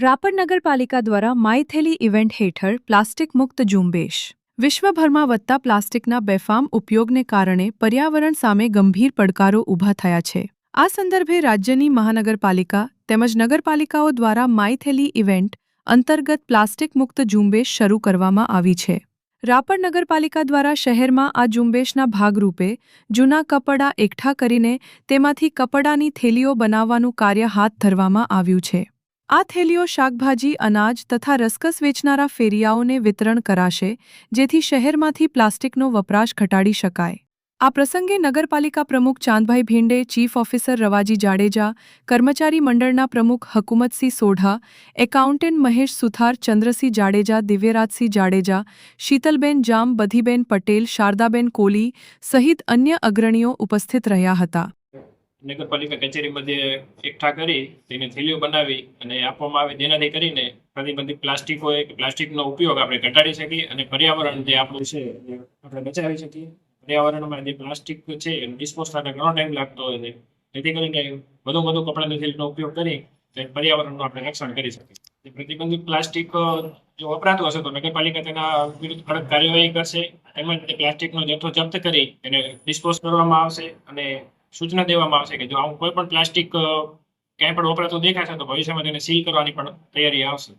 રાપર નગરપાલિકા દ્વારા માયથેલી ઇવેન્ટ હેઠળ પ્લાસ્ટિક મુક્ત ઝુંબેશ. વિશ્વભરમાં વધતા પ્લાસ્ટિકના બેફામ ઉપયોગને કારણે પર્યાવરણ સામે ગંભીર પડકારો ઊભા થયા છે. આ સંદર્ભે રાજ્યની મહાનગરપાલિકા તેમજ નગરપાલિકાઓ દ્વારા માયથેલી ઇવેન્ટ અંતર્ગત પ્લાસ્ટિક મુક્ત ઝુંબેશ શરૂ કરવામાં આવી છે. રાપર નગરપાલિકા દ્વારા શહેરમાં આ ઝુંબેશના ભાગરૂપે જૂના કપડાં એકઠા કરીને તેમાંથી કપડાની થેલીઓ બનાવવાનું કાર્ય હાથ ધરવામાં આવ્યું છે. આ થેલીઓ શાકભાજી, અનાજ તથા રસકસ વેચનારા ફેરિયાઓને વિતરણ કરાશે, જેથી શહેરમાંથી પ્લાસ્ટિકનો વપરાશ ઘટાડી શકાય. આ પ્રસંગે નગરપાલિકા પ્રમુખ ચાંદભાઈ ભીંડે, ચીફ ઓફિસર રવાજી જાડેજા, કર્મચારી મંડળના પ્રમુખ હકુમતસિંહ સોઢા, એકાઉન્ટન્ટ મહેશ સુથાર, ચંદ્રસિંહ જાડેજા, દિવ્યરાજસિંહ જાડેજા, શીતલબેન જામ, બધીબેન પટેલ, શારદાબેન કોલી સહિત અન્ય અગ્રણીઓ ઉપસ્થિત રહ્યા હતા. નગરપાલિકા કચેરી મધ્યે એકઠા કરી તેને થેલીઓ બનાવી અને આપવામાં આવે તેનાથી કરીને પ્રતિબંધિત પ્લાસ્ટિક હોય કે પ્લાસ્ટિકનો ઉપયોગ આપણે ઘટાડી શકીએ અને પર્યાવરણ જે આપણું છે આપણે બચાવી શકીએ. પર્યાવરણમાં જે પ્લાસ્ટિક છે ડિસ્પોઝ થતા ઘણો ટાઈમ લાગતો હોય છે. જેથી કરીને વધુ વધુ કપડાની થેલીનો ઉપયોગ કરી તે પર્યાવરણનું આપણે રક્ષણ કરી શકીએ. જે પ્રતિબંધિત પ્લાસ્ટિક જો વપરાતું હશે તો નગરપાલિકા તેના વિરુદ્ધ કડક કાર્યવાહી કરશે. તેમજ પ્લાસ્ટિકનો જથ્થો જપ્ત કરી એને ડિસ્પોઝ કરવામાં આવશે અને સૂચના દેવામાં આવશે કે જો આવું કોઈ પણ પ્લાસ્ટિક ક્યાંય પણ વપરાતું દેખાશે તો ભવિષ્યમાં તેને સીલ કરવાની પણ તૈયારી આવશે.